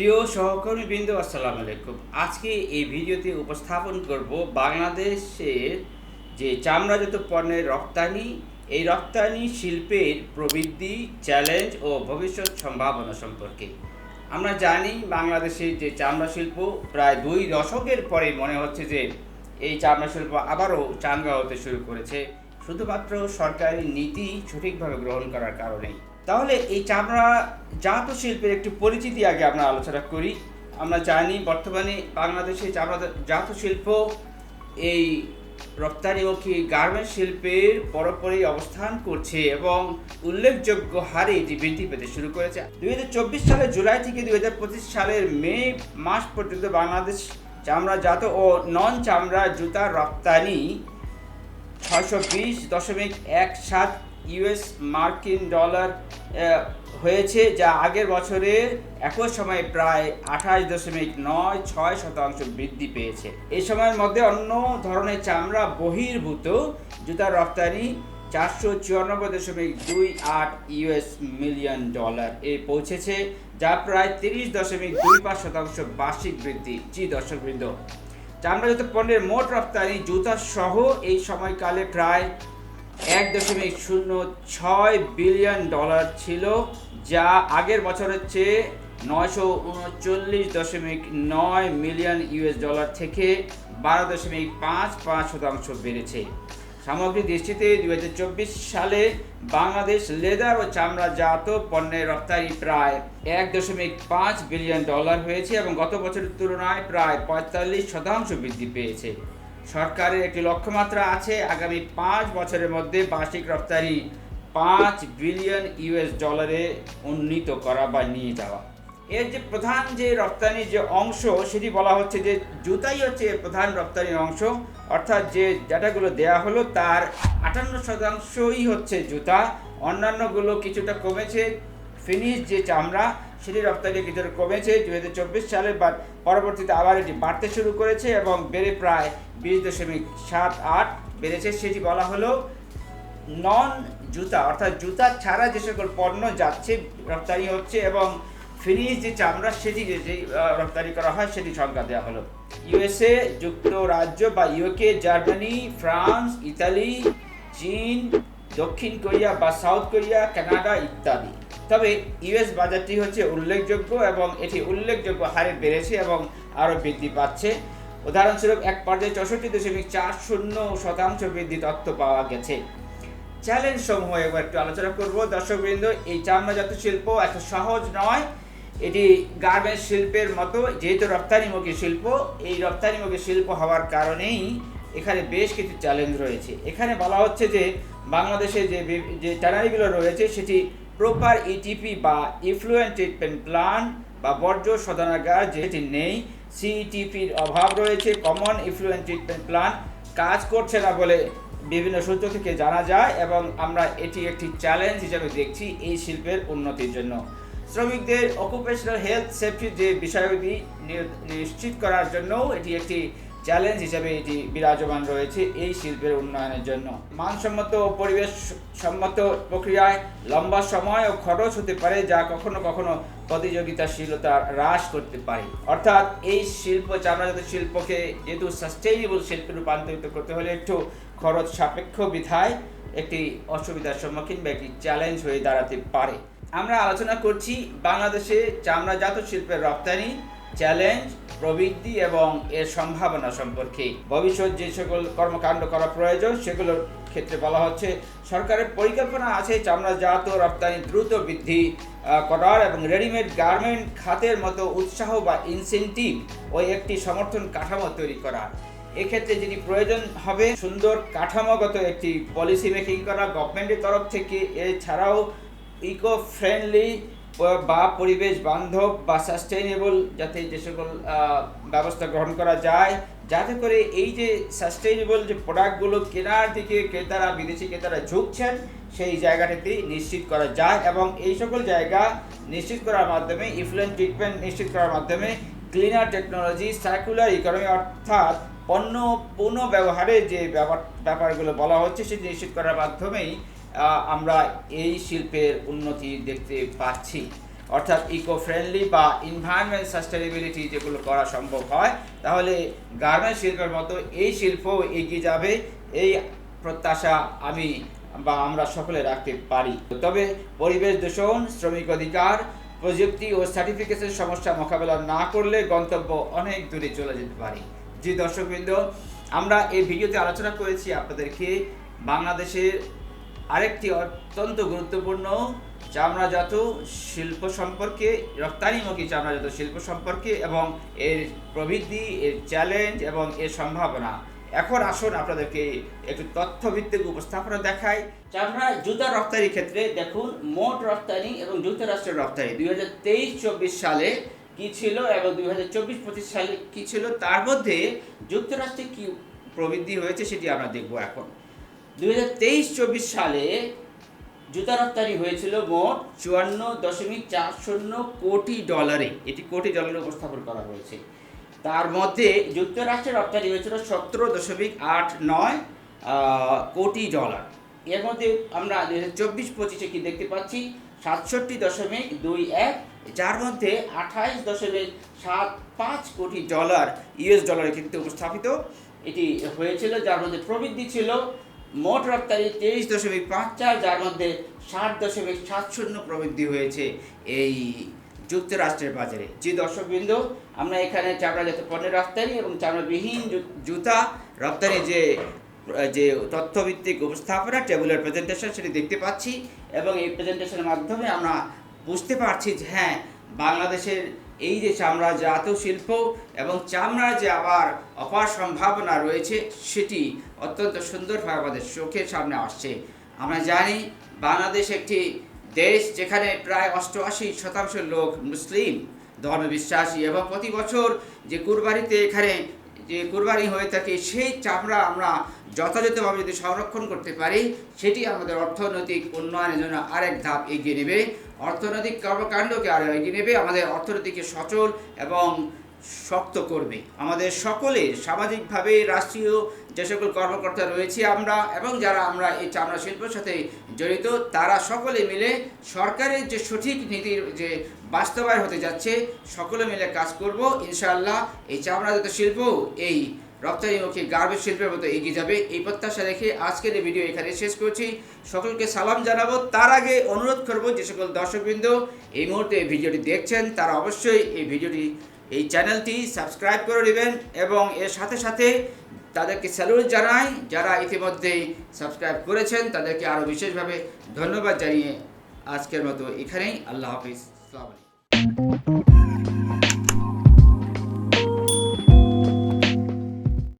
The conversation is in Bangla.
প্রিয় সহকর্মী বৃন্দ, আসসালামু আলাইকুম। আজকে এই ভিডিওতে উপস্থাপন করব বাংলাদেশের যে চামড়াজাত পণ্যের রপ্তানি, এই রপ্তানি শিল্পের প্রবৃদ্ধি, চ্যালেঞ্জ ও ভবিষ্যৎ সম্ভাবনা সম্পর্কে। আমরা জানি বাংলাদেশের যে চামড়া শিল্প, প্রায় দুই দশকের পরে মনে হচ্ছে যে এই চামড়া শিল্প আবারও চাঙ্গা হতে শুরু করেছে। শুধুমাত্র সরকারি নীতি সঠিকভাবে গ্রহণ করার কারণেই। তাহলে এই চামড়া জাত শিল্পের একটি পরিচিতি আগে আমরা আলোচনা করি। আমরা জানি বর্তমানে বাংলাদেশে চামড়া জাত শিল্প এই রপ্তানিমুখী গার্মেন্টস শিল্পের পরপরই অবস্থান করছে এবং উল্লেখযোগ্য হারে এটি বৃদ্ধি পেতে শুরু করেছে। দুই হাজার চব্বিশ সালের জুলাই থেকে দু হাজার পঁচিশ সালের মে মাস পর্যন্ত বাংলাদেশ চামড়াজাত ও নন চামড়া জুতা রপ্তানি ছয়শো বিশ দশমিক এক সাত ইউএস মার্কিন ডলার হয়েছে, যা আগের বছরের একই সময়ে প্রায় আঠাশ দশমিক নয় ছয় শতাংশ বৃদ্ধি পেয়েছে। এই সময়ের মধ্যে অন্য ধরনের চামড়া বহির্ভূত, জুতার রপ্তানি চারশো চুরানব্বই দশমিক দুই আট ইউএস মিলিয়ন ডলার এ পৌঁছেছে, যা প্রায় তিরিশ দশমিক দুই পাঁচ শতাংশ বার্ষিক বৃদ্ধি। জি, দর্শকবৃন্দ, চামড়াজাত পণ্যের মোট রপ্তানি জুতা সহ এই সময়কালে প্রায় এক দশমিক শূন্য ছয় বিলিয়ন ডলার ছিল, যা আগের বছরের চেয়ে নয়শো উনচল্লিশ দশমিক নয় মিলিয়ন ইউএস ডলার থেকে বারো দশমিক পাঁচ পাঁচ শতাংশ বেড়েছে। সামগ্রিক দৃষ্টিতে দু হাজার চব্বিশ সালে বাংলাদেশ লেদার ও চামড়াজাত পণ্যের রপ্তানি প্রায় এক দশমিক পাঁচ বিলিয়ন ডলার হয়েছে এবং গত বছরের তুলনায় প্রায় পঁয়তাল্লিশ শতাংশ বৃদ্ধি পেয়েছে। সরকারের একটি লক্ষ্যমাত্রা আছে, আগামী পাঁচ বছরের মধ্যে বার্ষিক রপ্তানি পাঁচ বিলিয়ন ইউএস ডলারে উন্নীত করা বা নিয়ে যাওয়া। এর যে প্রধান যে রপ্তানির যে অংশ, সেটি বলা হচ্ছে যে জুতাই হচ্ছে প্রধান রপ্তানির অংশ। অর্থাৎ যে ডাটাগুলো দেয়া হলো, তার আটান্ন শতাংশই হচ্ছে জুতা। অন্যান্যগুলো কিছুটা কমেছে। ফিনিশ যে চামড়া সেটি রপ্তানি কিছুটা কমেছে দু হাজার চব্বিশ সালে বা পরবর্তীতে আবার এটি বাড়তে শুরু করেছে এবং বেড়ে প্রায় বিশ দশমিক সাত আট বেড়েছে। সেটি বলা হলো নন জুতা, অর্থাৎ জুতা ছাড়া যে সকল পণ্য যাচ্ছে, রপ্তানি হচ্ছে এবং ফিনিশ যে চামড়া, সেটি যে রপ্তানি করা হয়, সেটি সংখ্যা দেওয়া হলো। ইউএসএ যুক্তরাজ্য বা ইউকে জার্মানি ফ্রান্স ইতালি চীন দক্ষিণ কোরিয়া বা সাউথ কোরিয়া, কানাডা ইত্যাদি। তবে ইউএস বাজারটি হচ্ছে উল্লেখযোগ্য এবং এটি উল্লেখযোগ্য হারে বেড়েছে এবং আরও বৃদ্ধি পাচ্ছে। উদাহরণস্বরূপ, এক পর্যায়ে চৌষট্টি দশমিক চার শূন্য শতাংশ বৃদ্ধি তথ্য পাওয়া গেছে। চ্যালেঞ্জ সমূহ এবার একটু আলোচনা করব। দর্শকবৃন্দ, এই চামড়াজাত শিল্প এত সহজ নয়। এটি গার্মেন্টস শিল্পের মতো, যেহেতু রপ্তানিমুখী শিল্প, এই রপ্তানিমুখী শিল্প হওয়ার কারণেই এখানে বেশ কিছু চ্যালেঞ্জ রয়েছে। এখানে বলা হচ্ছে যে, বাংলাদেশে যে যে ট্যানারিগুলো রয়েছে, সেটি প্রপার ইটিপি বা ইফ্লুয়েন্ট ট্রিটমেন্ট প্ল্যান বা বর্জ্য শোধনাগার যেটি নেই সিইটিপির অভাব রয়েছে কমন ইফ্লুয়েন্ট ট্রিটমেন্ট প্ল্যান কাজ করছে না বলে বিভিন্ন সূত্র থেকে জানা যায় এবং আমরা এটি একটি চ্যালেঞ্জ হিসেবে দেখছি এই শিল্পের উন্নতির জন্য। শ্রমিকদের অকুপেশনাল হেলথ সেফটির যে বিষয়টি নিশ্চিত করার জন্যও এটি একটি চ্যালেঞ্জ হিসেবে এটি বিরাজমান রয়েছে এই শিল্পের উন্নয়নের জন্য। মানসম্মত ও পরিবেশ সম্মত প্রক্রিয়ায় লম্বা সময় ও খরচ হতে পারে যা কখনো কখনো প্রতিযোগিতাশীলতা হ্রাস করতে পারে। অর্থাৎ এই শিল্প, চামড়াজাত শিল্পকে যেহেতু সাস্টেইনেবল শিল্পে রূপান্তরিত করতে হলে একটু খরচ সাপেক্ষ বিধায় একটি অসুবিধার সম্মুখীন বা একটি চ্যালেঞ্জ হয়ে দাঁড়াতে পারে। আমরা আলোচনা করছি বাংলাদেশে চামড়াজাত শিল্পের রপ্তানি চ্যালেঞ্জ প্রবৃদ্ধি এবং এর সম্ভাবনা সম্পর্কে। ভবিষ্যৎ যে সকল কর্মকাণ্ড করা প্রয়োজন, সেগুলোর ক্ষেত্রে বলা হচ্ছে, সরকারের পরিকল্পনা আছে চামড়াজাত রপ্তানি দ্রুত বৃদ্ধি করার এবং রেডিমেড গার্মেন্ট খাতের মতো উৎসাহ বা ইনসেন্টিভ ও একটি সমর্থন কাঠামো তৈরি করার। এক্ষেত্রে যেটি প্রয়োজন হবে, সুন্দর কাঠামোগত একটি পলিসি মেকিং করা গভর্নমেন্টের তরফ থেকে। এছাড়াও ইকো ফ্রেন্ডলি বা পরিবেশ, বান্ধব বা সাস্টেইনেবল যাতে যে সকল ব্যবস্থা গ্রহণ করা যায়, যাতে করে এই যে সাস্টেইনেবল যে প্রোডাক্টগুলো কেনার দিকে ক্রেতারা, বিদেশি ক্রেতারা ঝুঁকছেন, সেই জায়গাটাতে নিশ্চিত করা যায় এবং এই সকল জায়গা নিশ্চিত করার মাধ্যমে ইফ্লুয়েন্ট ট্রিটমেন্ট নিশ্চিত করার মাধ্যমে ক্লিনার টেকনোলজি সার্কুলার ইকোনমি অর্থাৎ পণ্য পুনঃ ব্যবহারের যে ব্যাপার, ব্যাপারগুলো বলা হচ্ছে, সেটি নিশ্চিত করার মাধ্যমেই আমরা এই শিল্পের উন্নতি দেখতে পাচ্ছি। অর্থাৎ ইকো ফ্রেন্ডলি বা ইনভায়রনমেন্ট সাস্টেনেবিলিটি যেগুলো করা সম্ভব হয়, তাহলে গার্মেন্ট শিল্পের মতো এই শিল্প এগিয়ে যাবে। এই প্রত্যাশা আমি বা আমরা সকলে রাখতে পারি। তবে পরিবেশ দূষণ, শ্রমিক অধিকার, প্রযুক্তি ও সার্টিফিকেশন সমস্যা মোকাবেলা না করলে গন্তব্য অনেক দূরে চলে যেতে পারে। জি দর্শকবৃন্দ, আমরা এই ভিডিওতে আলোচনা করেছি আপনাদেরকে বাংলাদেশের আরেকটি অত্যন্ত গুরুত্বপূর্ণ চামড়াজাত শিল্প সম্পর্কে, রপ্তানিমুখী চামড়াজাত শিল্প সম্পর্কে এবং এর প্রবৃদ্ধি, এর চ্যালেঞ্জ এবং এর সম্ভাবনা। এখন আসুন আপনাদেরকে একটু তথ্যভিত্তিক উপস্থাপনা দেখাই। চামড়া জুতা রপ্তানির ক্ষেত্রে দেখুন, মোট রপ্তানি এবং যুক্তরাষ্ট্রের রপ্তানি দুই হাজার তেইশ চব্বিশ সালে কি ছিল এবং দুই হাজার চব্বিশ পঁচিশ সালে কি ছিল, তার মধ্যে যুক্তরাষ্ট্রে কি প্রবৃদ্ধি হয়েছে সেটি আমরা দেখব এখন। দুই হাজার তেইশ চব্বিশ সালে জুতা রপ্তানি হয়েছিল মোট চুয়ান্ন দশমিক চার শূন্য কোটি ডলারে। এটি কোটি ডলারে উপস্থাপন করা হয়েছে। তার মধ্যে যুক্তরাষ্ট্রের রপ্তানি হয়েছিল সতেরো দশমিক আট নয় কোটি ডলার। এর মধ্যে আমরা দু হাজার চব্বিশ পঁচিশে কি দেখতে পাচ্ছি? সাতষট্টি দশমিক দুই এক, যার মধ্যে আঠাইশ দশমিক সাত পাঁচ কোটি ডলার, ইউএস ডলারে কিন্তু উপস্থাপিত। এটি হয়েছিল, যার মধ্যে প্রবৃদ্ধি ছিল মোট রপ্তানি তেইশ দশমিক পাঁচ চার, যার মধ্যে ষাট দশমিক সাত শূন্য প্রবৃদ্ধি হয়েছে এই যুক্তরাষ্ট্রের বাজারে। যে দর্শকবৃন্দ, আমরা এখানে চামড়াজাত পণ্যের রপ্তানি এবং চামড়াবিহীন জুতা রপ্তানি যে যে তথ্যভিত্তিক উপস্থাপনা, টেবিলের প্রেজেন্টেশন সেটি দেখতে পাচ্ছি এবং এই প্রেজেন্টেশনের মাধ্যমে আমরা বুঝতে পারছি যে হ্যাঁ বাংলাদেশের এই যে চামড়া জাত শিল্প এবং চামড়ার যে আবার অপার সম্ভাবনা রয়েছে, সেটি অত্যন্ত সুন্দরভাবে আমাদের চোখের সামনে আসছে। আমরা জানি বাংলাদেশ একটি দেশ যেখানে প্রায় অষ্টআশি শতাংশ লোক মুসলিম। ধর্মবিশ্বাসী এবং প্রতি বছর যে কুরবানিতে এখানে যে কুরবানি হয়ে থাকে, সেই চামড়া আমরা যথাযথভাবে যদি সংরক্ষণ করতে পারি, সেটি আমাদের অর্থনৈতিক উন্নয়নের জন্য আরেক ধাপ এগিয়ে নেবে। অর্থনৈতিক কর্মকাণ্ডকে আরও এগিয়ে নেবে আমাদের অর্থনীতিকে সচল এবং শক্ত করবে। আমাদের সকলে সামাজিকভাবে রাষ্ট্রীয় যে সকল কর্মকর্তা রয়েছে আমরা এবং যারা আমরা এই চামড়া শিল্পের সাথে জড়িত, তারা সকলে মিলে সরকারের যে সঠিক নীতির যে বাস্তবায়ন হতে যাচ্ছে, সকলে মিলে কাজ করব। ইনশাআল্লাহ এই চামড়াজাত শিল্প এই রপ্তানিমুখী গার্মেন্টস শিল্পের মতো এগিয়ে যাবে এই প্রত্যাশা রেখে আজকের এই ভিডিও এখানে শেষ করছি। সকলকে সালাম জানাব। তার আগে অনুরোধ করব যে সকল দর্শকবৃন্দ এই মুহূর্তে এই ভিডিওটি দেখছেন, তারা অবশ্যই এই ভিডিওটি, এই চ্যানেলটি সাবস্ক্রাইব করে নেবেন এবং এর সাথে সাথে তাদেরকে স্যালুট জানাই। যারা ইতিমধ্যেই সাবস্ক্রাইব করেছেন, তাদেরকে আরও বিশেষভাবে ধন্যবাদ জানিয়ে আজকের মতো এখানেই। আল্লাহ হাফিজ। আসসালামু আলাইকুম।